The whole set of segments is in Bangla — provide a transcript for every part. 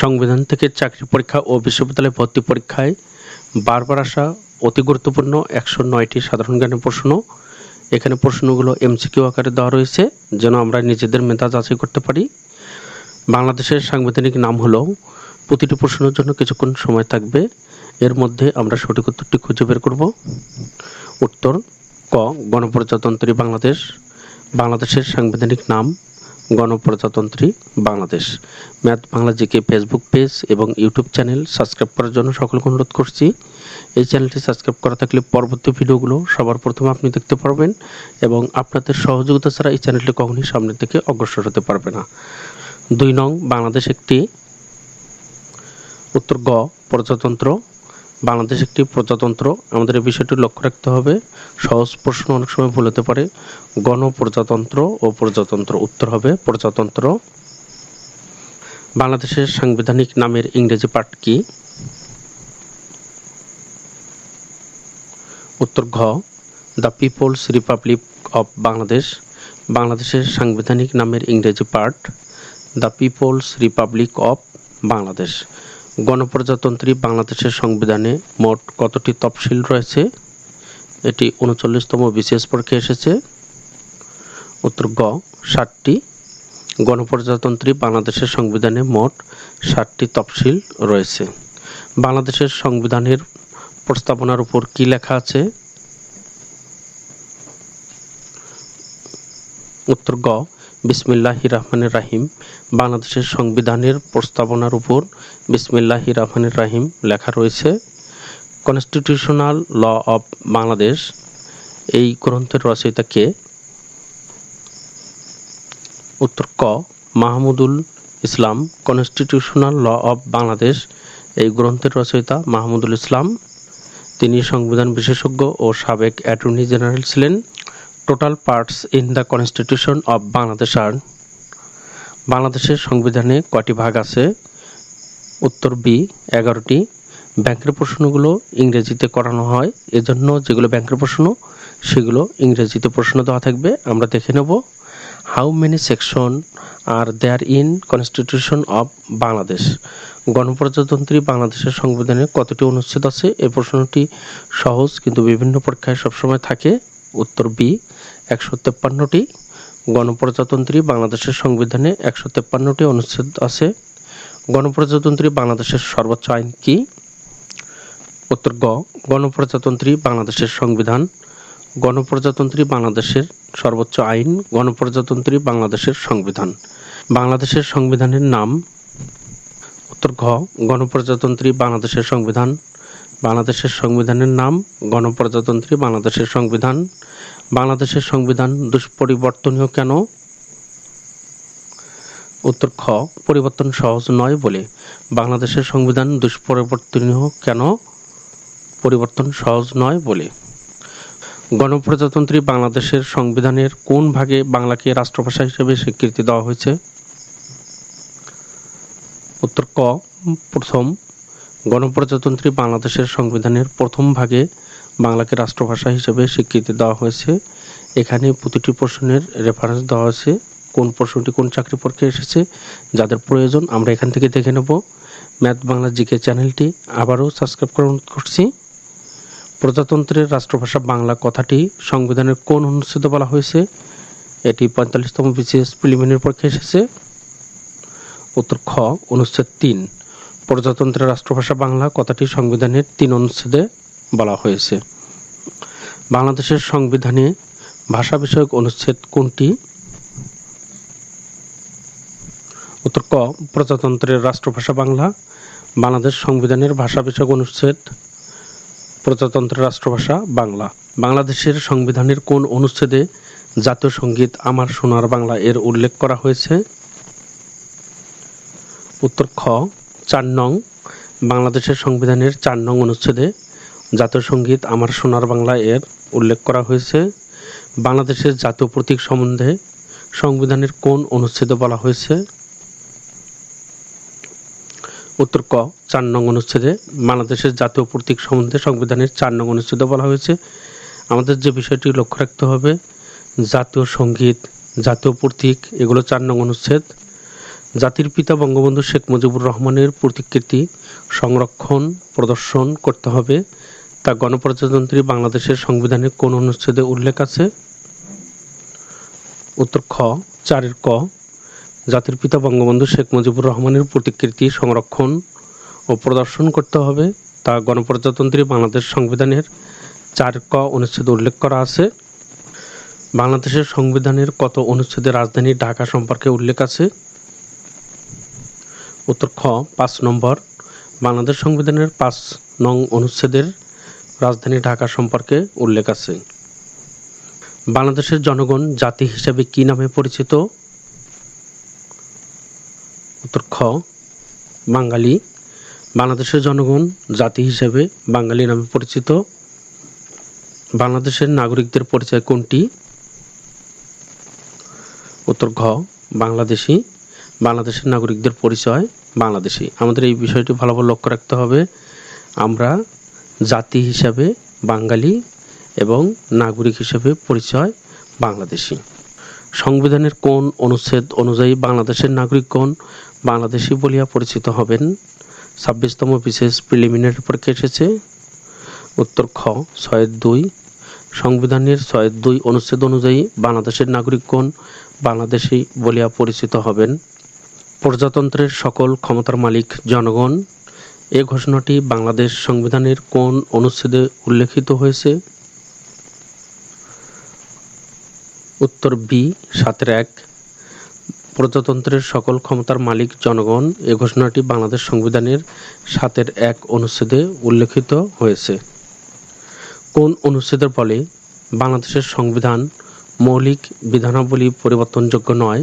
সংবিধান থেকে চাকরি পরীক্ষা ও বিশ্ববিদ্যালয় ভর্তি পরীক্ষায় বারবার আসা অতি গুরুত্বপূর্ণ একশো নয়টি সাধারণ জ্ঞানের প্রশ্ন। এখানে প্রশ্নগুলো এমসিকিউ আকারে দেওয়া রয়েছে, যেন আমরা নিজেদের মেধা যাচাই করতে পারি। বাংলাদেশের সাংবিধানিক নাম হলো, প্রতিটি প্রশ্নের জন্য কিছুক্ষণ সময় থাকবে, এর মধ্যে আমরা সঠিক উত্তরটি খুঁজে বের করব। উত্তর, ক, গণপ্রজাতন্ত্রী বাংলাদেশ, বাংলাদেশের সাংবিধানিক নাম। গণপ্রজাতন্ত্রী Bangladesh. Math Bangla GK Facebook page এবং ইউটিউব চ্যানেল সাবস্ক্রাইব করার জন্য সকলকে অনুরোধ করছি। এই চ্যানেলটি সাবস্ক্রাইব করা থাকলে পরবর্তী ভিডিওগুলো সবার প্রথমে আপনি দেখতে পারবেন এবং আপনাদের সহযোগিতা ছাড়া এই চ্যানেলটি কখনই সামনের দিকে অগ্রসর হতে পারবে না। দুই নং, বাংলাদেশ একটি উত্তর গ, প্রজাতন্ত্র বাংলাদেশ একটি প্রজাতন্ত্র। আমাদের এই বিষয়টি লক্ষ্য রাখতে হবে। সহজ প্রশ্ন অনেক সময় ভুল হতে পারে। গণপ্রজাতন্ত্র ও প্রজাতন্ত্র উত্তর হবে প্রজাতন্ত্র। বাংলাদেশের সাংবিধানিক নামের ইংরেজি পাঠ কি? উত্তর ঘ, the people's republic of Bangladesh বাংলাদেশের সাংবিধানিক নামের ইংরেজি part the people's republic of Bangladesh গণপ্রজাতন্ত্রী বাংলাদেশের সংবিধানে মোট কতটি তফসিল রয়েছে? এটি উনচল্লিশতম বিশেষ পরীক্ষা এসেছে। উত্তর গ, ষাটটি। গণপ্রজাতন্ত্রী বাংলাদেশের সংবিধানে মোট ষাটটি তফসিল রয়েছে। বাংলাদেশের সংবিধানের প্রস্তাবনার উপর কি লেখা আছে? উত্তর গ বিসমিল্লাহি রহমানের রাহিম। বাংলাদেশের সংবিধানের প্রস্তাবনার উপর বিসমিল্লাহি রহমানের রাহিম লেখা রয়েছে, কনস্টিটিউশনাল ল অফ বাংলাদেশ। এই গ্রন্থের রচয়িতা কে? উত্তর, ক, Mahmudul Islam. Constitutional law of Bangladesh. এই গ্রন্থের রচয়িতা মাহমুদুল ইসলাম। তিনি সংবিধান বিশেষজ্ঞ ও সাবেক অ্যাটর্নি জেনারেল ছিলেন। Total parts in the constitution of Bangladesh আর বাংলাদেশের সংবিধানে কয়টি ভাগ আছে? উত্তর বি এগারোটি। ব্যাংকের প্রশ্নগুলো ইংরেজিতে করানো হয়। এজন্য যেগুলো ব্যাংকের প্রশ্ন, সেগুলো ইংরেজিতে প্রশ্ন দেওয়া থাকবে। আমরা দেখে নেব how many section are there in constitution of Bangladesh গণপ্রজাতন্ত্রী বাংলাদেশের সংবিধানে কতটি অনুচ্ছেদ আছে? এই প্রশ্নটি সহজ কিন্তু বিভিন্ন পরীক্ষায় সবসময় থাকে। উত্তর বি, একশো তেপ্পান্নটি। গণপ্রজাতন্ত্রী বাংলাদেশের সংবিধানে একশো তেপ্পান্নটি অনুচ্ছেদ আছে। গণপ্রজাতন্ত্রী বাংলাদেশের সর্বোচ্চ আইন কি? উত্তর গ, গণপ্রজাতন্ত্রী বাংলাদেশের সংবিধান। গণপ্রজাতন্ত্রী বাংলাদেশের সর্বোচ্চ আইন, গণপ্রজাতন্ত্রী বাংলাদেশের সংবিধান। বাংলাদেশের সংবিধানের নাম। উত্তর ঘ, গণপ্রজাতন্ত্রী বাংলাদেশের সংবিধান। বাংলাদেশের সংবিধানের নাম, গণপ্রজাতন্ত্রী বাংলাদেশের সংবিধান। বাংলাদেশের সংবিধান দুষ্পরিবর্তনীয় কেন? উত্তর খ, পরিবর্তন সহজ নয় বলে। বাংলাদেশের সংবিধান দুষ্পরিবর্তনীয় কেন? পরিবর্তন সহজ নয় বলে। গণপ্রজাতন্ত্রী বাংলাদেশের সংবিধানের কোন ভাগে বাংলাকে রাষ্ট্রভাষা হিসেবে স্বীকৃতি দেওয়া হয়েছে? উত্তর ক, প্রথম গণপ্রজাতন্ত্রী বাংলাদেশের সংবিধানের প্রথম ভাগে বাংলাকে রাষ্ট্রভাষা হিসেবে স্বীকৃতি দেওয়া হয়েছে। এখানে প্রতিটি প্রশ্নের রেফারেন্স দেওয়া আছে কোন প্রশ্নটি কোন চাকরি পরীক্ষায় এসেছে, যাদের প্রয়োজন আমরা এখান থেকে দেখে নেব। ম্যাথ বাংলা জিকে চ্যানেলটি আবারও সাবস্ক্রাইব করছি। প্রজাতন্ত্রের রাষ্ট্রভাষা বাংলা কথাটি সংবিধানের কোন অনুচ্ছেদে বলা হয়েছে, এটি পঁয়তাল্লিশতম বিসিএস প্রিলিমিনারি পরীক্ষা এসেছে। উত্তর খ, অনুচ্ছেদ তিন। প্রজাতন্ত্রের রাষ্ট্রভাষা বাংলা কথাটি সংবিধানের তিন অনুচ্ছেদে বলা হয়েছে। বাংলাদেশের সংবিধানে ভাষা বিষয়ক অনুচ্ছেদ কোনটি? উত্তর ক, প্রজাতন্ত্রের রাষ্ট্রভাষা বাংলা, বাংলাদেশ সংবিধানের ভাষা বিষয়ক অনুচ্ছেদ, প্রজাতন্ত্রের রাষ্ট্রভাষা বাংলা। বাংলাদেশের সংবিধানের কোন অনুচ্ছেদে জাতীয় সংগীত আমার সোনার বাংলা এর উল্লেখ করা হয়েছে? উত্তর খ চার নং বাংলাদেশের সংবিধানের চার নং অনুচ্ছেদে জাতীয় সংগীত আমার সোনার বাংলা এর উল্লেখ করা হয়েছে। বাংলাদেশের জাতীয় প্রতীক সম্বন্ধে সংবিধানের কোন অনুচ্ছেদে বলা হয়েছে? উত্তর ক, চার নং অনুচ্ছেদে বাংলাদেশের জাতীয় প্রতীক সম্বন্ধে সংবিধানের চার নং অনুচ্ছেদে বলা হয়েছে। আমাদের যে বিষয়টি লক্ষ্য রাখতে হবে, জাতীয় সংগীত, জাতীয় প্রতীক, এগুলো চার নং অনুচ্ছেদ। জাতির পিতা বঙ্গবন্ধু শেখ মুজিবুর রহমানের প্রতিকৃতি সংরক্ষণ, প্রদর্শন করতে হবে। তা গণপ্রজাতন্ত্রী বাংলাদেশের সংবিধানে কোন অনুচ্ছেদে উল্লেখ আছে? উত্তর খ, চারের ক। জাতির পিতা বঙ্গবন্ধু শেখ মুজিবুর রহমানের প্রতিকৃতি সংরক্ষণ ও প্রদর্শন করতে হবে। তা গণপ্রজাতন্ত্রী বাংলাদেশ সংবিধানের চার ক অনুচ্ছেদে উল্লেখ করা আছে। বাংলাদেশের সংবিধানের কত অনুচ্ছেদে রাজধানী ঢাকা সম্পর্কে উল্লেখ আছে? উত্তর খ, পাঁচ নম্বর, বাংলাদেশ সংবিধানের পাঁচ নং অনুচ্ছেদের রাজধানী ঢাকা সম্পর্কে উল্লেখ আছে। বাংলাদেশের জনগণ জাতি হিসাবে কি নামে পরিচিত? উত্তর খ, বাঙালি। বাংলাদেশের জনগণ জাতি হিসেবে বাঙালি নামে পরিচিত। বাংলাদেশের নাগরিকদের পরিচয় কোনটি? উত্তর ঘ, বাংলাদেশি। বাংলাদেশের নাগরিকদের পরিচয়, বাংলাদেশি। আমাদের এই বিষয়টি ভালোভাবে লক্ষ্য রাখতে হবে। আমরা জাতি হিসাবে বাঙালি এবং নাগরিক হিসেবে পরিচয় বাংলাদেশি। সংবিধানের কোন অনুচ্ছেদ অনুযায়ী বাংলাদেশের নাগরিকগণ বাংলাদেশি বলিয়া পরিচিত হবেন? ছাব্বিশতম বিশেষ প্রিলিমিনারি পরীক্ষা এসেছে। উত্তর খ, ছয়ের দুই। সংবিধানের ছয়ের দুই অনুচ্ছেদ অনুযায়ী বাংলাদেশের নাগরিকগণ বাংলাদেশি বলিয়া পরিচিত হবেন? প্রজাতন্ত্রের সকল ক্ষমতার মালিক জনগণ, এ ঘোষণাটি বাংলাদেশ সংবিধানের কোন অনুচ্ছেদে উল্লেখিত হয়েছে? উত্তর বি সাতের এক। প্রজাতন্ত্রের সকল ক্ষমতার মালিক জনগণ, এ ঘোষণাটি বাংলাদেশ সংবিধানের সাতের এক অনুচ্ছেদে উল্লেখিত হয়েছে। কোন অনুচ্ছেদের ফলে বাংলাদেশের সংবিধান মৌলিক বিধানাবলী পরিবর্তনযোগ্য নয়?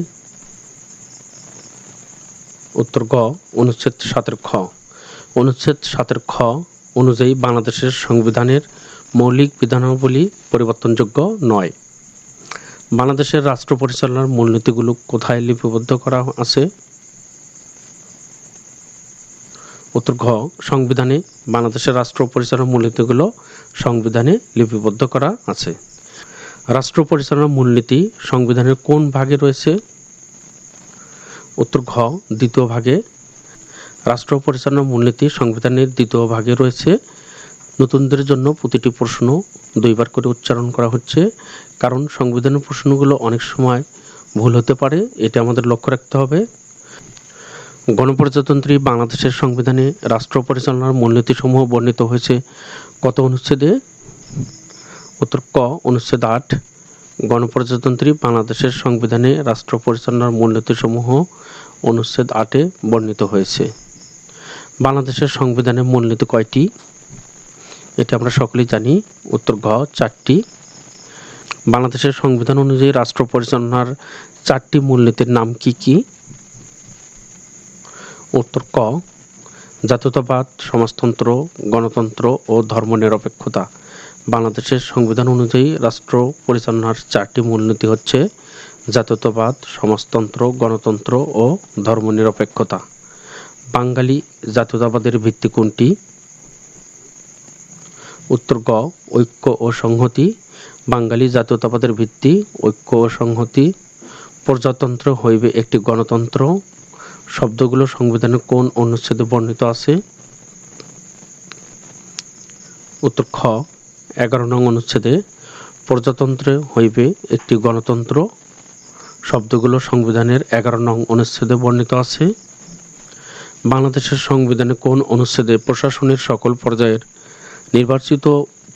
উত্তর গ, অনুচ্ছেদ সাতের খ। অনুচ্ছেদ সাতের খ অনুযায়ী বাংলাদেশের সংবিধানের মৌলিক বিধানাবলী পরিবর্তনযোগ্য নয়। বাংলাদেশের রাষ্ট্র পরিচালনার মূলনীতিগুলো কোথায় লিপিবদ্ধ করা আছে? উত্তর ঘ, সংবিধানে বাংলাদেশের রাষ্ট্র পরিচালনার মূলনীতিগুলো সংবিধানে লিপিবদ্ধ করা আছে। রাষ্ট্র পরিচালনার মূলনীতি সংবিধানের কোন ভাগে রয়েছে? উত্তর ঘ, দ্বিতীয় ভাগে। রাষ্ট্র পরিচালনা মূলনীতি সংবিধানের দ্বিতীয় ভাগে রয়েছে। নতুনদের জন্য প্রতিটি প্রশ্ন দুইবার করে উচ্চারণ করা হচ্ছে। কারণ সংবিধানের প্রশ্নগুলো অনেক সময় ভুল হতে পারে, এটা আমাদের লক্ষ্য রাখতে হবে। গণপ্রজাতন্ত্রী বাংলাদেশের সংবিধানে রাষ্ট্র পরিচালনার মূলনীতিসমূহ বর্ণিত হয়েছে কত অনুচ্ছেদে? উত্তর ক, অনুচ্ছেদ আট। গণপ্রজাতন্ত্রী বাংলাদেশের সংবিধানে রাষ্ট্র পরিচালনার মূলনীতিসমূহ অনুচ্ছেদ আটে বর্ণিত হয়েছে। বাংলাদেশের সংবিধানের মূলনীতি কয়টি? এটা আমরা সকলেই জানি। উত্তর ঘ, চারটি। বাংলাদেশের সংবিধান অনুযায়ী রাষ্ট্র পরিচালনার চারটি মূলনীতির নাম কি কি? উত্তর ক, জাতীয়তাবাদ, সমাজতন্ত্র, গণতন্ত্র ও ধর্মনিরপেক্ষতা। বাংলাদেশের সংবিধান অনুযায়ী রাষ্ট্র পরিচালনার চারটি মূলনীতি হচ্ছে জাতীয়তাবাদ, সমাজতন্ত্র, গণতন্ত্র ও ধর্মনিরপেক্ষতা। বাঙালি জাতীয়তাবাদের ভিত্তি কোনটি? উত্তর গ, ঐক্য ও সংহতি। বাঙালি জাতীয়তাবাদের ভিত্তি ঐক্য ও সংহতি। প্রজাতন্ত্র হইবে একটি গণতন্ত্র। শব্দগুলো সংবিধানে কোন অনুচ্ছেদে বর্ণিত আছে? উত্তর খ এগারো নং অনুচ্ছেদে প্রজাতন্ত্রে হইবে একটি গণতন্ত্র। শব্দগুলো সংবিধানের এগারো নং অনুচ্ছেদে বর্ণিত আছে। বাংলাদেশের সংবিধানে কোন অনুচ্ছেদে প্রশাসনের সকল পর্যায়ের নির্বাচিত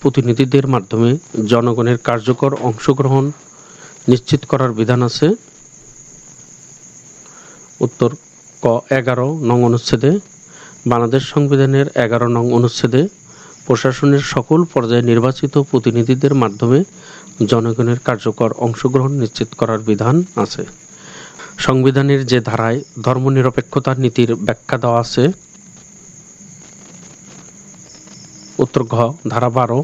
প্রতিনিধিদের মাধ্যমে জনগণের কার্যকর অংশগ্রহণ নিশ্চিত করার বিধান আছে? উত্তর ক এগারো নং অনুচ্ছেদে, বাংলাদেশ সংবিধানের এগারো নং অনুচ্ছেদে প্রশাসনের সকল পর্যায়ে নির্বাচিত প্রতিনিধিদের মাধ্যমে জনগণের কার্যকর অংশগ্রহণ নিশ্চিত করার বিধান আছে। সংবিধানের যে ধারায় ধর্মনিরপেক্ষতার নীতির ব্যাখ্যা দেওয়া আছে, উত্তর ঘ, ধারা বারো,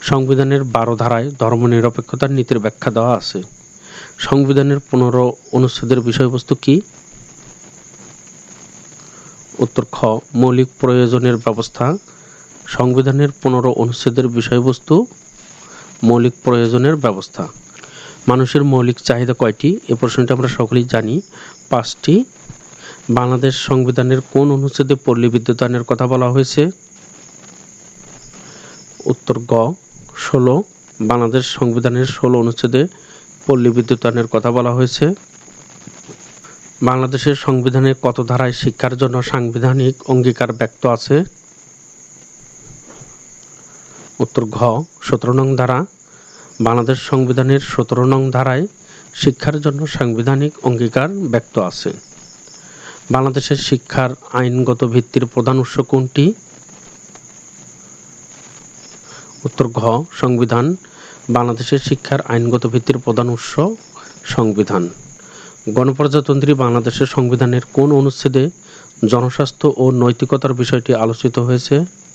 সংবিধানের বারো ধারায় ধর্মনিরপেক্ষতার নীতির ব্যাখ্যা দেওয়া আছে। সংবিধানের পনেরো অনুচ্ছেদের বিষয়বস্তু কি? উত্তর খ মৌলিক প্রয়োজনের ব্যবস্থা সংবিধানের পনেরো অনুচ্ছেদের বিষয়বস্তু, মৌলিক প্রয়োজনের ব্যবস্থা। মানুষের মৌলিক চাহিদা কয়টি? এ প্রশ্নটি আমরা সকলেই জানি। পাঁচটি। বাংলাদেশ সংবিধানের কোন অনুচ্ছেদে পল্লী বিদ্যুতায়নের কথা বলা হয়েছে? উত্তর গ। ষোলো। বাংলাদেশ সংবিধানের ষোলো অনুচ্ছেদে পল্লী বিদ্যুতায়নের কথা বলা হয়েছে। বাংলাদেশের সংবিধানে কত ধারায় শিক্ষার জন্য সাংবিধানিক অঙ্গীকার ব্যক্ত আছে? উত্তর ঘ, সতেরো নং ধারা। বাংলাদেশ সংবিধানের সতেরো নং ধারায় শিক্ষার জন্য সাংবিধানিক অঙ্গীকার ব্যক্ত আছে। বাংলাদেশের শিক্ষার আইনগত ভিত্তির প্রধান উৎস কোনটি? উত্তর ঘ, সংবিধান। বাংলাদেশের শিক্ষার আইনগত ভিত্তির প্রধান উৎস সংবিধান। গণপ্রজাতন্ত্রী বাংলাদেশের সংবিধানের কোন অনুচ্ছেদে জনস্বাস্থ্য ও নৈতিকতার বিষয়টি আলোচিত হয়েছে?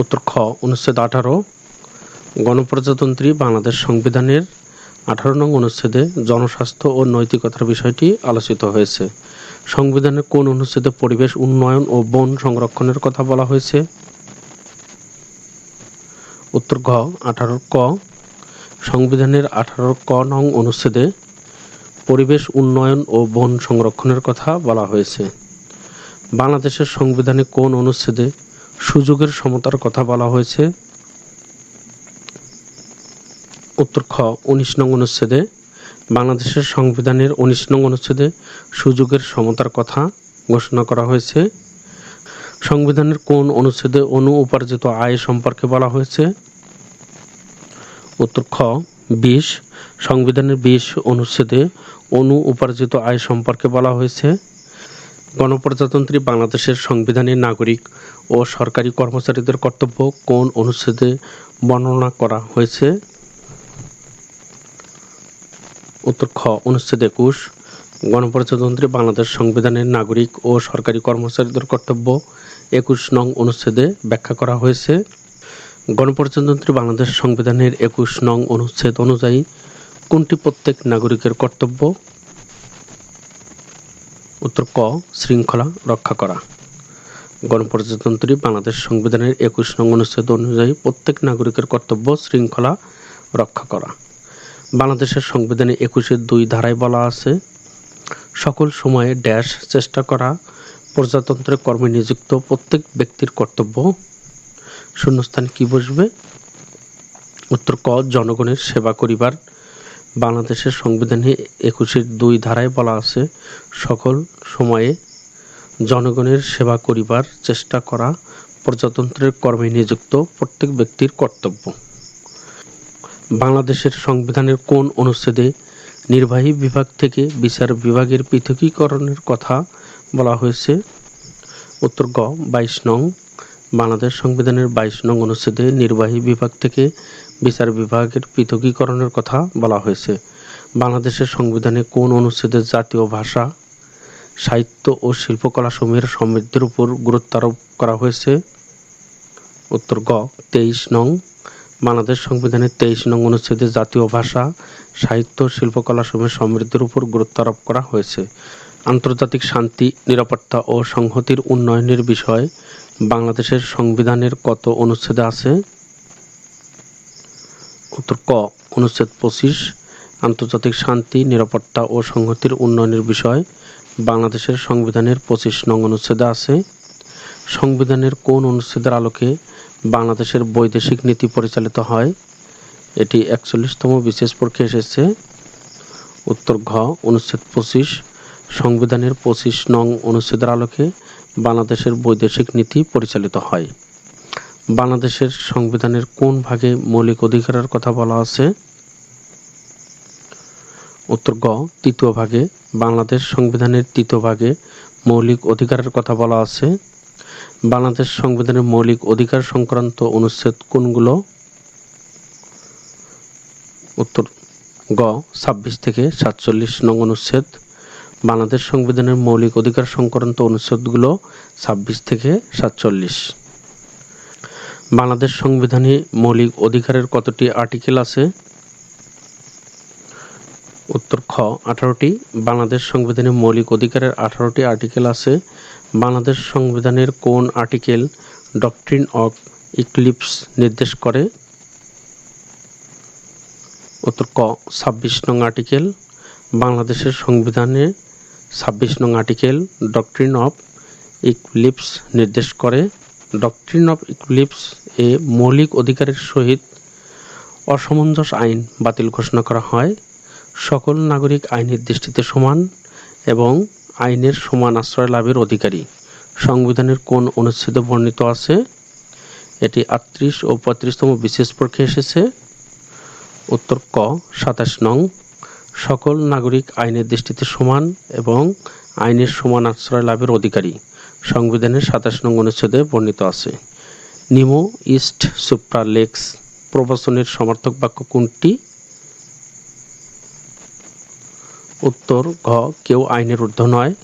উত্তর খ, অনুচ্ছেদ আঠারো, গণপ্রজাতন্ত্রী বাংলাদেশ সংবিধানের আঠারো নং অনুচ্ছেদে জনস্বাস্থ্য ও নৈতিকতার বিষয়টি আলোচিত হয়েছে। সংবিধানের কোন অনুচ্ছেদে পরিবেশ, উন্নয়ন ও বন সংরক্ষণের কথা বলা হয়েছে? উত্তর ঘ, আঠারো ক, সংবিধানের আঠারো ক নং অনুচ্ছেদে পরিবেশ, উন্নয়ন ও বন সংরক্ষণের কথা বলা হয়েছে। বাংলাদেশের সংবিধানে কোন অনুচ্ছেদে সুযোগের সমতার কথা বলা হয়েছে। উত্তর খ, উনিশ নং অনুচ্ছেদে। বাংলাদেশের সংবিধানের উনিশ নং অনুচ্ছেদে সুযোগের সমতার কথা ঘোষণা করা হয়েছে। সংবিধানের কোন অনুচ্ছেদে অনু উপার্জিত আয় সম্পর্কে বলা হয়েছে? উত্তর খ, বিশ, সংবিধানের বিশ অনুচ্ছেদে অনু উপার্জিত আয় সম্পর্কে বলা হয়েছে। গণপ্রজাতন্ত্রী বাংলাদেশের সংবিধানে নাগরিক ও সরকারি কর্মচারীদের কর্তব্য কোন অনুচ্ছেদে বর্ণনা করা হয়েছে? উত্তর খ, অনুচ্ছেদ একুশ, গণপ্রজাতন্ত্রী বাংলাদেশ সংবিধানের নাগরিক ও সরকারি কর্মচারীদের কর্তব্য একুশ নং অনুচ্ছেদে ব্যাখ্যা করা হয়েছে। গণপ্রজাতন্ত্রী বাংলাদেশ সংবিধানের একুশ নং অনুচ্ছেদ অনুযায়ী কোনটি প্রত্যেক নাগরিকের কর্তব্য? উত্তর ক, শৃঙ্খলা রক্ষা করা। গণপ্রজাতন্ত্রী বাংলাদেশ সংবিধানের একুশ নং অনুচ্ছেদ অনুযায়ী প্রত্যেক নাগরিকের কর্তব্য শৃঙ্খলা রক্ষা করা। বাংলাদেশের সংবিধানে একুশের দুই ধারায় বলা আছে, সকল সময়ে ড্যাশ চেষ্টা করা প্রজাতন্ত্রের কর্মে নিযুক্ত প্রত্যেক ব্যক্তির কর্তব্য। শূন্যস্থান কি বসবে? উত্তর ক, জনগণের সেবা করিবার বাংলাদেশের সংবিধানে একুশের দুই ধারায় বলা আছে, সকল সময়ে জনগণের সেবা করিবার চেষ্টা করা প্রজাতন্ত্রের কর্মে নিযুক্ত প্রত্যেক ব্যক্তির কর্তব্য। বাংলাদেশের সংবিধানের কোন অনুচ্ছেদে নির্বাহী বিভাগ থেকে বিচার বিভাগের পৃথকীকরণের কথা বলা হয়েছে? উত্তর গ, বাইশ নং, বাংলাদেশ সংবিধানের বাইশ নং অনুচ্ছেদে নির্বাহী বিভাগ থেকে বিচার বিভাগের পৃথকীকরণের কথা বলা হয়েছে। বাংলাদেশের সংবিধানে কোন অনুচ্ছেদে জাতীয় ভাষা, সাহিত্য ও শিল্পকলা সমূহের সমৃদ্ধির উপর গুরুত্ব আরোপ করা হয়েছে? উত্তর গ, তেইশ নং, বাংলাদেশ সংবিধানের তেইশ নং অনুচ্ছেদে জাতীয় ভাষা, সাহিত্য শিল্পকলা সমূহের সমৃদ্ধির উপর গুরুত্ব আরোপ করা হয়েছে। আন্তর্জাতিক শান্তি, নিরাপত্তা ও সংহতির উন্নয়নের বিষয়ে বাংলাদেশের সংবিধানের কত অনুচ্ছেদে আছে? উত্তর ক অনুচ্ছেদ পঁচিশ, আন্তর্জাতিক শান্তি, নিরাপত্তা ও সংহতির উন্নয়নের বিষয়, বাংলাদেশের সংবিধানের পঁচিশ নং অনুচ্ছেদে আছে। সংবিধানের কোন অনুচ্ছেদের আলোকে বাংলাদেশের বৈদেশিক নীতি পরিচালিত হয়? এটি একচল্লিশতম বিশেষ পরীক্ষা এসেছে। উত্তর ঘ, অনুচ্ছেদ পঁচিশ, সংবিধানের পঁচিশ নং অনুচ্ছেদের আলোকে বাংলাদেশের বৈদেশিক নীতি পরিচালিত হয়। বাংলাদেশের সংবিধানের কোন ভাগে মৌলিক অধিকারের কথা বলা আছে? উত্তর গ, তৃতীয় ভাগে, বাংলাদেশ সংবিধানের তৃতীয় ভাগে মৌলিক অধিকারের কথা বলা আছে। বাংলাদেশ সংবিধানের মৌলিক অধিকার সংক্রান্ত অনুচ্ছেদ কোনগুলো? উত্তর গ, ছাব্বিশ থেকে সাতচল্লিশ নং অনুচ্ছেদ। বাংলাদেশ সংবিধানের মৌলিক অধিকার সংক্রান্ত অনুচ্ছেদগুলো ছাব্বিশ থেকে সাতচল্লিশ। বাংলাদেশ সংবিধানে মৌলিক অধিকারের কতটি আর্টিকেল আছে? উত্তর খ, আঠারোটি। বাংলাদেশ সংবিধানে মৌলিক অধিকারের আঠারোটি আর্টিকেল আছে। বাংলাদেশ সংবিধানের কোন আর্টিকেল ডকট্রিন অফ ইক্লিপস নির্দেশ করে? উত্তর ক, ছাব্বিশ নং আর্টিকেল। বাংলাদেশের সংবিধানে ছাব্বিশ নং আর্টিকেল ডক্ট্রিন অফ ইকুলিপস নির্দেশ করে। ডক্ট্রিন অফ ইকুলিপস এ মৌলিক অধিকারের সহিত অসামঞ্জস আইন বাতিল ঘোষণা করা হয়। সকল নাগরিক আইনের দৃষ্টিতে সমান এবং আইনের সমান আশ্রয় লাভের অধিকারী। সংবিধানের কোন অনুচ্ছেদে বর্ণিত আছে? এটি আটত্রিশ ও পঁয়ত্রিশতম বিশেষ পরীক্ষা এসেছে। উত্তর ক, সাতাশ নং, সকল নাগরিক আইনের দৃষ্টিতে সমান এবং আইনের সমান আশ্রয় লাভের অধিকারী। সংবিধানের সাতাশ নং অনুচ্ছেদে বর্ণিত আছে। নিমো ইস্ট সুপ্রালেক্স প্রবচনের সমর্থক বাক্য কোনটি? উত্তর, ঘ, কেউ আইনের ঊর্ধ্ব নয়।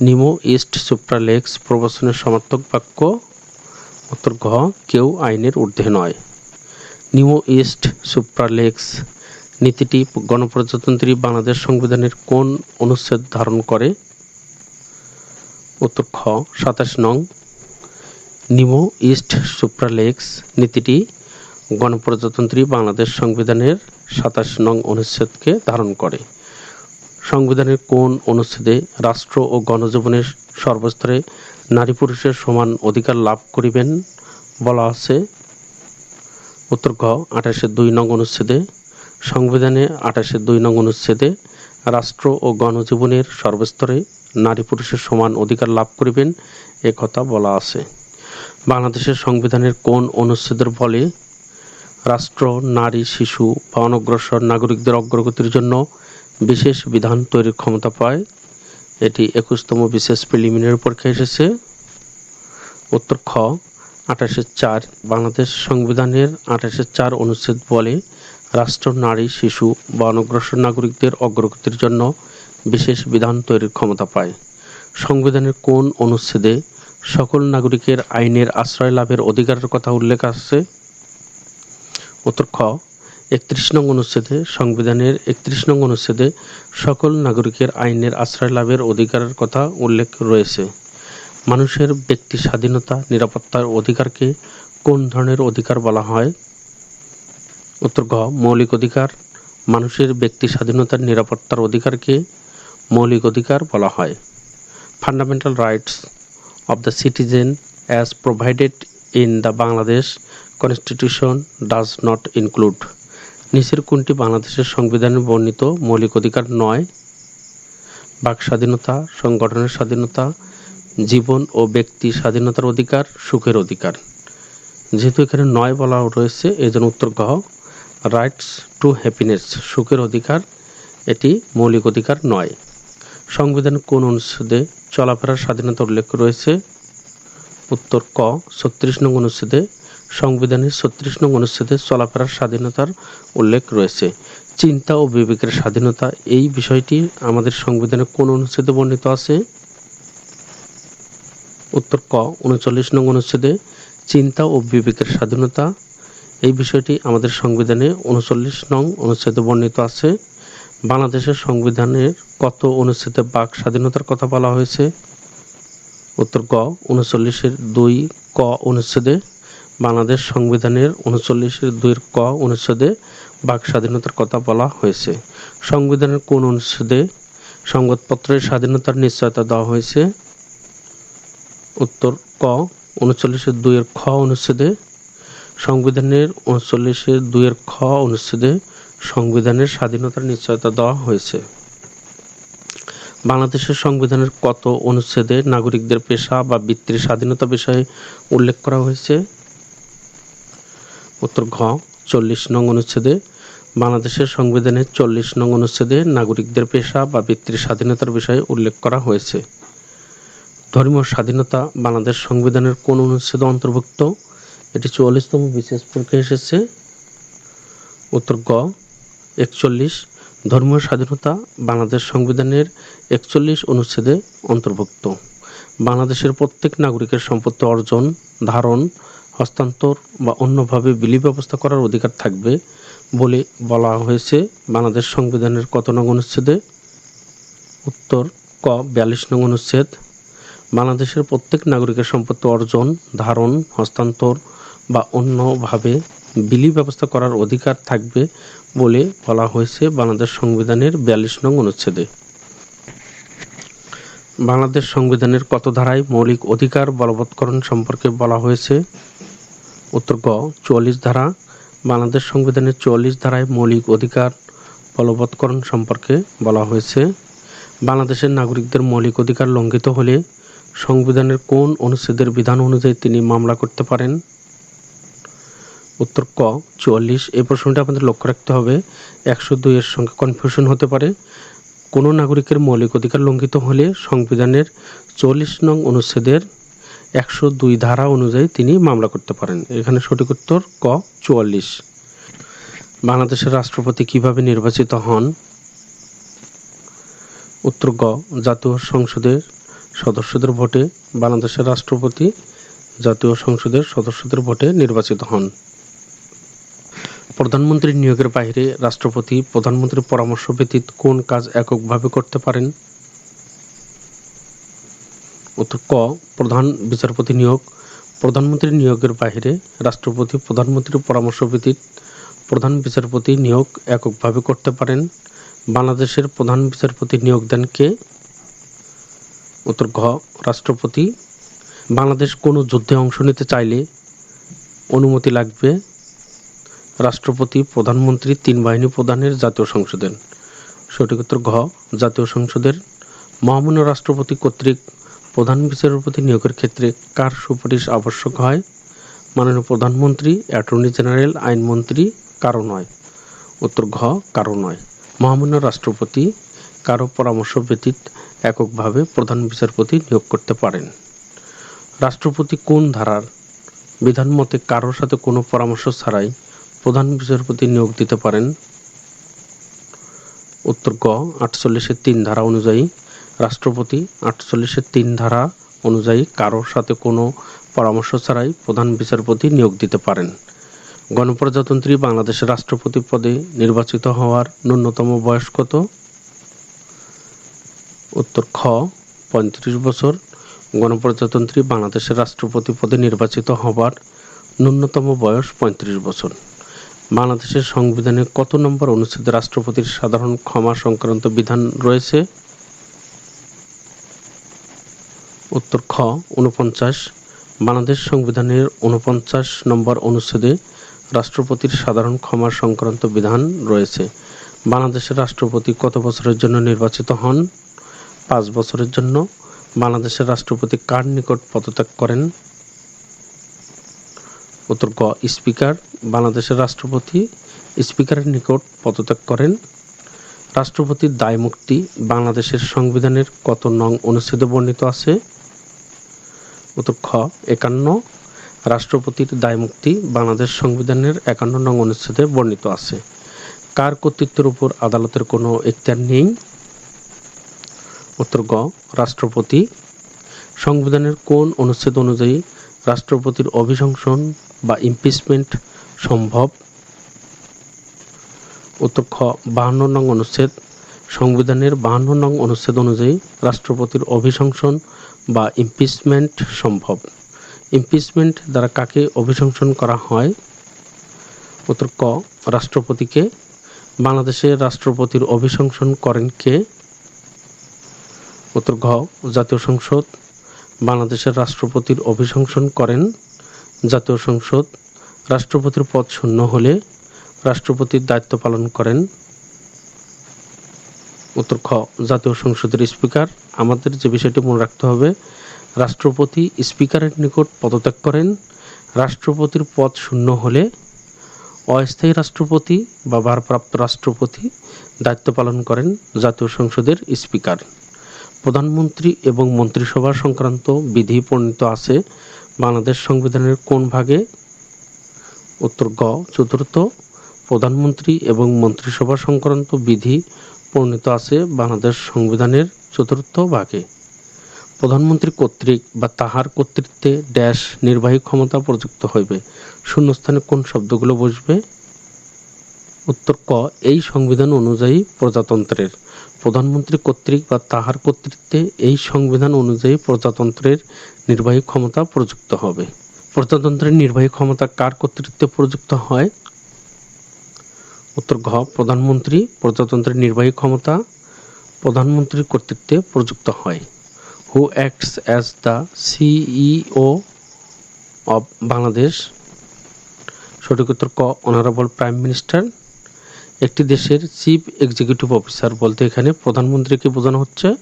নিমো ইস্ট সুপ্রালেক্স প্রবচনের সমর্থক বাক্য, উত্তর, ঘ, কেউ আইনের ঊর্ধ্বে নয়। নিমো ইস্ট সুপ্রালেক্স নীতিটি গণপ্রজাতন্ত্রী বাংলাদেশ সংবিধানের কোন অনুচ্ছেদ ধারণ করে? উত্তর খ, সাতাশ নং। নিমো ইস্ট সুপ্রালেক্স নীতিটি গণপ্রজাতন্ত্রী বাংলাদেশ সংবিধানের সাতাশ নং অনুচ্ছেদকে ধারণ করে। সংবিধানের কোন অনুচ্ছেদে রাষ্ট্র ও গণজীবনের সর্বস্তরে নারী পুরুষের সমান অধিকার লাভ করিবেন বলা আছে। উত্তর গ আঠাশের দুই নং অনুচ্ছেদে। সংবিধানে আঠাশের দুই নং অনুচ্ছেদে রাষ্ট্র ও গণজীবনের সর্বস্তরে নারী পুরুষের সমান অধিকার লাভ করিবেন, এ কথা বলা আছে। বাংলাদেশের সংবিধানের কোন অনুচ্ছেদের ফলে রাষ্ট্র, নারী, শিশু বা অনগ্রসর নাগরিকদের অগ্রগতির জন্য বিশেষ বিধান তৈরির ক্ষমতা পায়, এটি একুশতম বিশেষ প্রিলিমিনারি পরীক্ষা এসেছে। উত্তর খ আঠাশের চার বাংলাদেশ সংবিধানের আঠাশের চার অনুচ্ছেদ বলে রাষ্ট্র, নারী, শিশু বা অনগ্রসর নাগরিকদের অগ্রগতির জন্য বিশেষ বিধান তৈরির ক্ষমতা পায়। সংবিধানের কোন অনুচ্ছেদে সকল নাগরিকের আইনের আশ্রয় লাভের অধিকারের কথা উল্লেখ আছে? উত্তর খ, একত্রিশ নং অনুচ্ছেদে, সংবিধানের একত্রিশ নং অনুচ্ছেদে সকল নাগরিকের আইনের আশ্রয় লাভের অধিকারের কথা উল্লেখ রয়েছে। মানুষের ব্যক্তি স্বাধীনতা, নিরাপত্তার অধিকারকে কোন ধরনের অধিকার বলা হয়? উত্তর গ মৌলিক অধিকার, মানুষের ব্যক্তি স্বাধীনতার নিরাপত্তার অধিকারকে মৌলিক অধিকার বলা হয়। Fundamental rights of the citizen as provided in the Bangladesh constitution does not include নিচের কোনটি বাংলাদেশের সংবিধানে বর্ণিত মৌলিক অধিকার নয়? বাক স্বাধীনতা, সংগঠনের স্বাধীনতা, জীবন ও ব্যক্তি স্বাধীনতার অধিকার, সুখের অধিকার। যেহেতু এখানে নয় বলা রয়েছে এই জন্য উত্তর গ্রহ রাইটস টু হ্যাপিনেস সুখের অধিকার, এটি মৌলিক অধিকার নয়। সংবিধানের কোন অনুচ্ছেদে চলাফেরার স্বাধীনতা উল্লেখ রয়েছে? উত্তর ক, ছত্রিশ নং অনুচ্ছেদে সংবিধানের ছত্রিশ নং অনুচ্ছেদে চলাফেরার স্বাধীনতার উল্লেখ রয়েছে। চিন্তা ও বিবেকের স্বাধীনতা, এই বিষয়টি আমাদের সংবিধানের কোন অনুচ্ছেদে বর্ণিত আছে? উত্তর ক, উনচল্লিশ নং অনুচ্ছেদে চিন্তা ও বিবেকের স্বাধীনতা, এই বিষয়টি আমাদের সংবিধানে উনচল্লিশ নং অনুচ্ছেদে বর্ণিত আছে। বাংলাদেশের সংবিধানের কত অনুচ্ছেদে বাক স্বাধীনতার কথা বলা হয়েছে? উত্তর ক, উনচল্লিশের দুই ক অনুচ্ছেদে, বাংলাদেশ সংবিধানের উনচল্লিশের দুইয়ের ক অনুচ্ছেদে বাক স্বাধীনতার কথা বলা হয়েছে। সংবিধানের কোন অনুচ্ছেদে সংবাদপত্রের স্বাধীনতার নিশ্চয়তা দেওয়া হয়েছে? উত্তর ক, উনচল্লিশের দুইয়ের খ অনুচ্ছেদে, সংবিধানের উনচল্লিশের দুইয়ের খ অনুচ্ছেদে সংবিধানের স্বাধীনতার নিশ্চয়তা দেওয়া হয়েছে। বাংলাদেশের সংবিধানের কত অনুচ্ছেদে নাগরিকদের পেশা বা বৃত্তির স্বাধীনতা বিষয়ে উল্লেখ করা হয়েছে? উত্তর ঘ, চল্লিশ নং অনুচ্ছেদে, বাংলাদেশের সংবিধানের চল্লিশ নং অনুচ্ছেদে নাগরিকদের পেশা বা বৃত্তির স্বাধীনতার বিষয়ে উল্লেখ করা হয়েছে। ধর্মীয় স্বাধীনতা বাংলাদেশ সংবিধানের কোন অনুচ্ছেদে অন্তর্ভুক্ত? এটি চুয়াল্লিশতম বিশেষ পরীক্ষা এসেছে। উত্তর গ একচল্লিশ ধর্মীয় স্বাধীনতা বাংলাদেশ সংবিধানের একচল্লিশ অনুচ্ছেদে অন্তর্ভুক্ত। বাংলাদেশের প্রত্যেক নাগরিকের সম্পত্তি অর্জন, ধারণ, হস্তান্তর বা অন্যভাবে বিলি ব্যবস্থা করার অধিকার থাকবে বলে বলা হয়েছে বাংলাদেশ সংবিধানের কত নং অনুচ্ছেদে? উত্তর ক, বিয়াল্লিশ নং অনুচ্ছেদ। বাংলাদেশের প্রত্যেক নাগরিকের সম্পত্তি অর্জন, ধারণ, হস্তান্তর বা অন্যভাবে বিলি ব্যবস্থা করার অধিকার থাকবে বলে বলা হয়েছে বাংলাদেশ সংবিধানের বিয়াল্লিশ নং অনুচ্ছেদে। বাংলাদেশ সংবিধানের কত ধারায় মৌলিক অধিকার বলবৎকরণ সম্পর্কে বলা হয়েছে? উত্তর গ চুয়াল্লিশ ধারা, বাংলাদেশ সংবিধানের চুয়াল্লিশ ধারায় মৌলিক অধিকার বলবৎকরণ সম্পর্কে বলা হয়েছে। বাংলাদেশের নাগরিকদের মৌলিক অধিকার লঙ্ঘিত হলে সংবিধানের কোন অনুচ্ছেদের বিধান অনুযায়ী তিনি মামলা করতে পারেন? উত্তর ক, চুয়াল্লিশ। এই প্রশ্নটা আমাদের লক্ষ্য রাখতে হবে। একশো দুইয়ের সঙ্গে কনফিউশন হতে পারে। কোনো নাগরিকের মৌলিক অধিকার লঙ্ঘিত হলে সংবিধানের চল্লিশ নং অনুচ্ছেদের একশো দুই ধারা অনুযায়ী তিনি মামলা করতে পারেন। এখানে সঠিক উত্তর ক, চুয়াল্লিশ। বাংলাদেশের রাষ্ট্রপতি কীভাবে নির্বাচিত হন? উত্তর গ, জাতীয় সংসদের সদস্যদের ভোটে বাংলাদেশের রাষ্ট্রপতি জাতীয় সংসদের সদস্যদের ভোটে নির্বাচিত হন। প্রধানমন্ত্রী নিয়োগের বাইরে রাষ্ট্রপতি, প্রধানমন্ত্রীর পরামর্শ ব্যতীত কোন কাজ এককভাবে করতে পারেন? উত্তর, ক, প্রধান বিচারপতি নিয়োগ, প্রধানমন্ত্রী নিয়োগের বাইরে রাষ্ট্রপতি, প্রধানমন্ত্রীর পরামর্শ ব্যতীত প্রধান বিচারপতি নিয়োগ এককভাবে করতে পারেন। বাংলাদেশের প্রধান বিচারপতি নিয়োগ দেন কে? উত্তর, ঘ, রাষ্ট্রপতি। বাংলাদেশ কোনো যুদ্ধে অংশ নিতে চাইলে অনুমতি লাগবে। রাষ্ট্রপতি, প্রধানমন্ত্রী, তিন বাহিনী প্রধানের জাতীয় সংসদের। সঠিক উত্তর ঘ, জাতীয় সংসদের। মহামান্য রাষ্ট্রপতি কর্তৃক প্রধান বিচারপতি নিয়োগের ক্ষেত্রে কার সুপারিশ আবশ্যক হয়? মাননীয় প্রধানমন্ত্রী, অ্যাটর্নি জেনারেল, আইনমন্ত্রী কারও নয়। উত্তর ঘ কারও নয়। মহামান্য রাষ্ট্রপতি কারও পরামর্শ ব্যতীত এককভাবে প্রধান বিচারপতি নিয়োগ করতে পারেন। রাষ্ট্রপতি কোন ধারার? বিধান মতে কারোর সাথে কোনো পরামর্শ ছাড়াই প্রধান বিচারপতি নিয়োগ দিতে পারেন। উত্তর গ আটচল্লিশের তিন ধারা অনুযায়ী। রাষ্ট্রপতি আটচল্লিশের তিন ধারা অনুযায়ী কারোর সাথে কোনো পরামর্শ ছাড়াই প্রধান বিচারপতি নিয়োগ দিতে পারেন। গণপ্রজাতন্ত্রী বাংলাদেশের রাষ্ট্রপতি পদে নির্বাচিত হওয়ার ন্যূনতম বয়স কত? উত্তর খ, পঁয়ত্রিশ বছর। গণপ্রজাতন্ত্রী বাংলাদেশের রাষ্ট্রপতি পদে নির্বাচিত হবার ন্যূনতম বয়স পঁয়ত্রিশ বছর। বাংলাদেশের সংবিধানে কত নম্বর অনুচ্ছেদে রাষ্ট্রপতির সাধারণ ক্ষমা সংক্রান্ত বিধান রয়েছে? উত্তর খ উনপঞ্চাশ বাংলাদেশ সংবিধানের উনপঞ্চাশ নম্বর অনুচ্ছেদে রাষ্ট্রপতির সাধারণ ক্ষমা সংক্রান্ত বিধান রয়েছে। বাংলাদেশের রাষ্ট্রপতি কত বছরের জন্য নির্বাচিত হন? পাঁচ বছরের জন্য। বাংলাদেশের রাষ্ট্রপতি কার নিকট পদত্যাগ করেন? উত্তর ক স্পিকার, বাংলাদেশের রাষ্ট্রপতি স্পিকারের নিকট পদত্যাগ করেন। রাষ্ট্রপতির দায় মুক্তি, বাংলাদেশের সংবিধানের কত নং অনুচ্ছেদে বর্ণিত আছে? উত্তর খ, একান্ন, রাষ্ট্রপতির দায় মুক্তি, বাংলাদেশ সংবিধানের একান্ন নং অনুচ্ছেদে বর্ণিত আছে। কার কর্তৃত্বের উপর আদালতের কোনো এখতিয়ার নেই? উত্তর গ, রাষ্ট্রপতি। সংবিধানের কোন অনুচ্ছেদ অনুযায়ী রাষ্ট্রপতির অভিশংসন বা ইমপিচমেন্ট সম্ভব। খ বাহান্ন নং অনুচ্ছেদ, সংবিধানের বাহান্ন নং অনুচ্ছেদ অনুযায়ী রাষ্ট্রপতির অভিশংসন বা ইমপিচমেন্ট সম্ভব। ইমপিচমেন্ট দ্বারা কাকে অভিশংসন করা হয়? উত্তর রাষ্ট্রপতিকে। বাংলাদেশের রাষ্ট্রপতির অভিশংসন করেন কে? উত্তর জাতীয় সংসদ। বাংলাদেশের রাষ্ট্রপতির অভিশংসন করেন জাতীয় সংসদ রাষ্ট্রপতির পদ শূন্য হলে রাষ্ট্রপতির দায়িত্ব পালন করেন উত্তর খ, জাতীয় সংসদের স্পিকার। আমাদের যে বিষয়টি মনে রাখতে হবে, রাষ্ট্রপতি স্পিকারের নিকট পদত্যাগ করেন। রাষ্ট্রপতির পদ শূন্য হলে অস্থায়ী রাষ্ট্রপতি বা ভারপ্রাপ্ত রাষ্ট্রপতি দায়িত্ব পালন করেন জাতীয় সংসদের স্পিকার। প্রধানমন্ত্রী এবং মন্ত্রিসভা সংক্রান্ত বিধি প্রণীত আছে বাংলাদেশ সংবিধানের কোন ভাগে উত্তর গ, চতুর্থ, প্রধানমন্ত্রী এবং মন্ত্রিসভা সংক্রান্ত বিধি প্রণীত আছে বাংলাদেশ সংবিধানের চতুর্থ ভাগে। প্রধানমন্ত্রী কর্তৃক বা তাহার কর্তৃত্বে ড্যাশ নির্বাহী ক্ষমতা প্রযুক্ত হইবে। শূন্যস্থানে কোন শব্দগুলো বসবে? উত্তর ক, এই সংবিধান অনুযায়ী প্রজাতন্ত্রের। প্রধানমন্ত্রী কর্তৃক বা তাহার কর্তৃত্বে এই সংবিধান অনুযায়ী প্রজাতন্ত্রের নির্বাহী ক্ষমতা প্রযুক্ত হবে। প্রজাতন্ত্রের নির্বাহী ক্ষমতা কার কর্তৃত্বে প্রযুক্ত হয়? উত্তর ঘ, প্রধানমন্ত্রী প্রজাতন্ত্রের নির্বাহী ক্ষমতা প্রধানমন্ত্রীর কর্তৃত্বে প্রযুক্ত হয়। Who acts as the CEO of Bangladesh সঠিক উত্তর ক অনারেবল প্রাইম মিনিস্টার একটি দেশের চিফ এক্সিকিউটিভ অফিসার বলতে এখানে প্রধানমন্ত্রীকে বোঝানো হচ্ছে,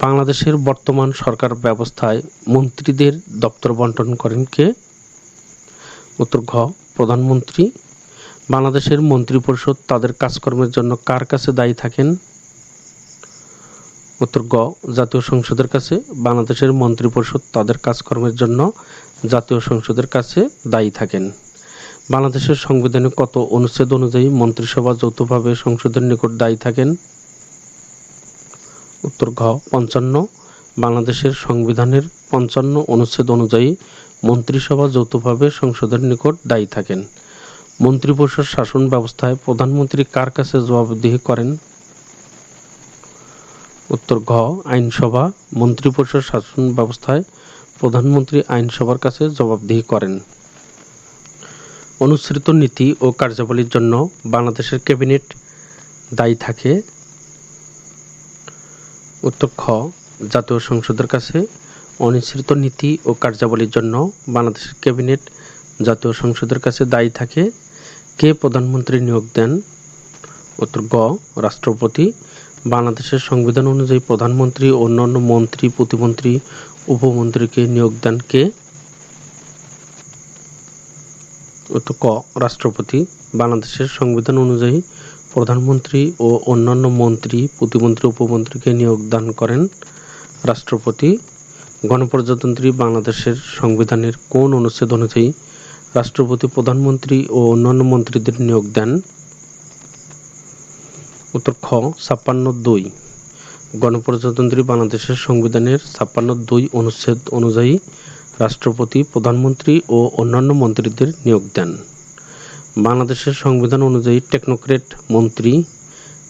বাংলাদেশের বর্তমান সরকার ব্যবস্থায় মন্ত্রীদের দপ্তর বন্টন করেন কে? উত্তর, ঘ, প্রধানমন্ত্রী। বাংলাদেশের মন্ত্রিপরিষদ তাদের কাজকর্মের জন্য কার কাছে দায়ী থাকেন? উত্তর গ জাতীয় সংসদের কাছে। বাংলাদেশের মন্ত্রিপরিষদ তাদের কাজকর্মের জন্য জাতীয় সংসদের কাছে দায়ী থাকেন। বাংলাদেশের সংবিধানে কত অনুচ্ছেদ অনুযায়ী মন্ত্রিসভা যৌথভাবে সংসদের নিকট দায়ী থাকেন? উত্তর ঘ, পঞ্চান্ন। বাংলাদেশের সংবিধানের পঞ্চান্ন অনুচ্ছেদ অনুযায়ী মন্ত্রিসভা যৌথভাবে সংসদের নিকট দায়ী থাকেন। মন্ত্রিপরিষদ শাসন ব্যবস্থায় প্রধানমন্ত্রী কার কাছে জবাবদিহি করেন? উত্তর ঘ, আইনসভা। মন্ত্রিপরিষদ শাসন ব্যবস্থায় প্রধানমন্ত্রী আইনসভার কাছে জবাবদিহি করেন। অনুসৃত নীতি ও কার্যাবলীর জন্য বাংলাদেশের ক্যাবিনেট দায়ী থাকে। উত্তর খ, জাতীয় সংসদের কাছে অনুসৃত নীতি ও কার্যাবলীর জন্য বাংলাদেশের ক্যাবিনেট জাতীয় সংসদের কাছে দায়ী থাকে। কে প্রধানমন্ত্রী নিয়োগ দেন? উত্তর গ, রাষ্ট্রপতি। বাংলাদেশের সংবিধান অনুযায়ী প্রধানমন্ত্রী অন্যান্য মন্ত্রী, প্রতিমন্ত্রী, উপমন্ত্রীকে নিয়োগ দেন কে উত্তর ক রাষ্ট্রপতি, বাংলাদেশের সংবিধান অনুযায়ী প্রধানমন্ত্রী ও অন্যান্য মন্ত্রী, প্রতিমন্ত্রী, উপমন্ত্রীকে নিয়োগ দান করেন। রাষ্ট্রপতি, গণপ্রজাতন্ত্রী বাংলাদেশের সংবিধানের কোন অনুচ্ছেদ অনুযায়ী রাষ্ট্রপতি, প্রধানমন্ত্রী ও অন্যান্য মন্ত্রীদের নিয়োগ দেন? উত্তর খ, ছাপ্পান্ন দুই। গণপ্রজাতন্ত্রী বাংলাদেশের সংবিধানের ছাপ্পান্ন দুই অনুচ্ছেদ অনুযায়ী রাষ্ট্রপতি, প্রধানমন্ত্রী ও অন্যান্য মন্ত্রীদের নিয়োগ দেন। বাংলাদেশের সংবিধান অনুযায়ী টেকনোক্রেট মন্ত্রী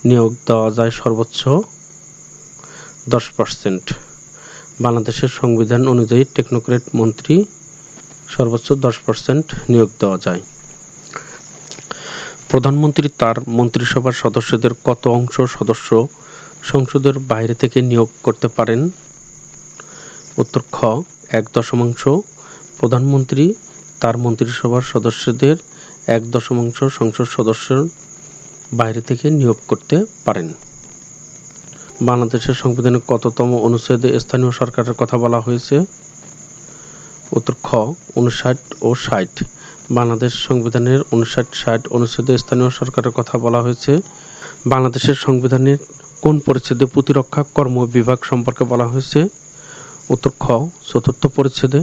নিয়োগ দেওয়া যায় সর্বোচ্চ দশ পার্সেন্ট। বাংলাদেশের সংবিধান অনুযায়ী টেকনোক্রেট মন্ত্রী সর্বোচ্চ দশ পার্সেন্ট নিয়োগ দেওয়া যায়। প্রধানমন্ত্রী তার মন্ত্রিসভার সদস্যদের কত অংশ সদস্য সংসদের বাইরে থেকে নিয়োগ করতে পারেন? উত্তর খ এক দশমাংশ। প্রধানমন্ত্রী, তার মন্ত্রিসভার সদস্যদের এক দশমাংশ সংসদ সদস্যের বাইরে থেকে নিয়োগ করতে পারেন। বাংলাদেশের সংবিধানে কততম অনুচ্ছেদে স্থানীয় সরকারের কথা বলা হয়েছে? উত্তর খ, উনষাট ও ষাট। বাংলাদেশ সংবিধানের উনষাট ষাট অনুচ্ছেদে স্থানীয় সরকারের কথা বলা হয়েছে। বাংলাদেশের সংবিধানের কোন পরিচ্ছেদে প্রতিরক্ষা কর্ম বিভাগ সম্পর্কে বলা হয়েছে? উত্তর চতুর্থ পরিচ্ছেদে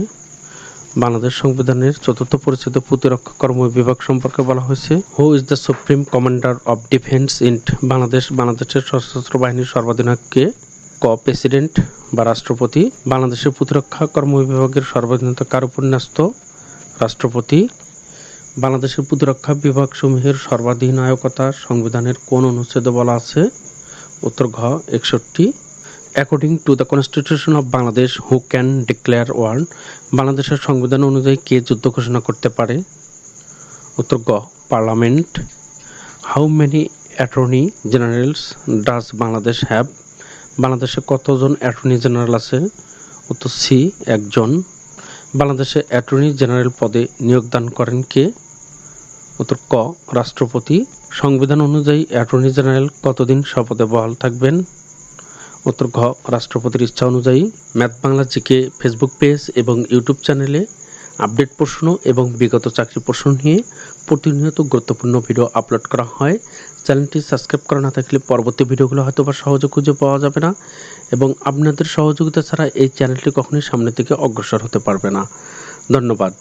বাংলাদেশ সংবিধানের চতুর্থ পরিচ্ছেদে প্রতিরক্ষা কর্ম বিভাগ সম্পর্কে বলা হয়েছে who is the supreme commander of defence in Bangladesh? বাংলাদেশের সশস্ত্র বাহিনীর সর্বাধিনায়ককে ক? প্রেসিডেন্ট বা রাষ্ট্রপতি? বাংলাদেশের প্রতিরক্ষা কর্ম বিভাগের সর্বাধিনায়ক কার উপর ন্যস্ত? রাষ্ট্রপতি? বাংলাদেশের প্রতিরক্ষা বিভাগ সমূহের সর্বাধিনায়কতা সংবিধানের কোন অনুচ্ছেদে বলা আছে? উত্তর ঘ, একষট্টি। According to the constitution of Bangladesh who can declare war বাংলাদেশের সংবিধান অনুযায়ী কে যুদ্ধ ঘোষণা করতে পারে? উত্তর গ, parliament. How many attorney generals does Bangladesh have বাংলাদেশে কতজন অ্যাটর্নি জেনারেল আছে? উত্তর সি, একজন। বাংলাদেশে অ্যাটর্নি জেনারেল পদে নিয়োগদান করেন কে? উত্তর ক, রাষ্ট্রপতি। সংবিধান অনুযায়ী অ্যাটর্নি জেনারেল কতদিন শপথে বহাল থাকবেন? উত্তর ঘ রাষ্ট্রপতির ইচ্ছা অনুযায়ী math Bangla GK Facebook page এবং ইউটিউব চ্যানেলে আপডেট প্রশ্ন এবং বিগত চাকরি প্রশ্ন নিয়ে প্রতিনিয়ত গুরুত্বপূর্ণ ভিডিও আপলোড করা হয়। চ্যানেলটি সাবস্ক্রাইব করা না থাকলে পরবর্তী ভিডিওগুলো হয়তো বা সহজে খুঁজে পাওয়া যাবে না এবং আপনাদের সহযোগিতা ছাড়া এই চ্যানেলটি কখনোই সামনের দিকে অগ্রসর হতে পারবে না। ধন্যবাদ।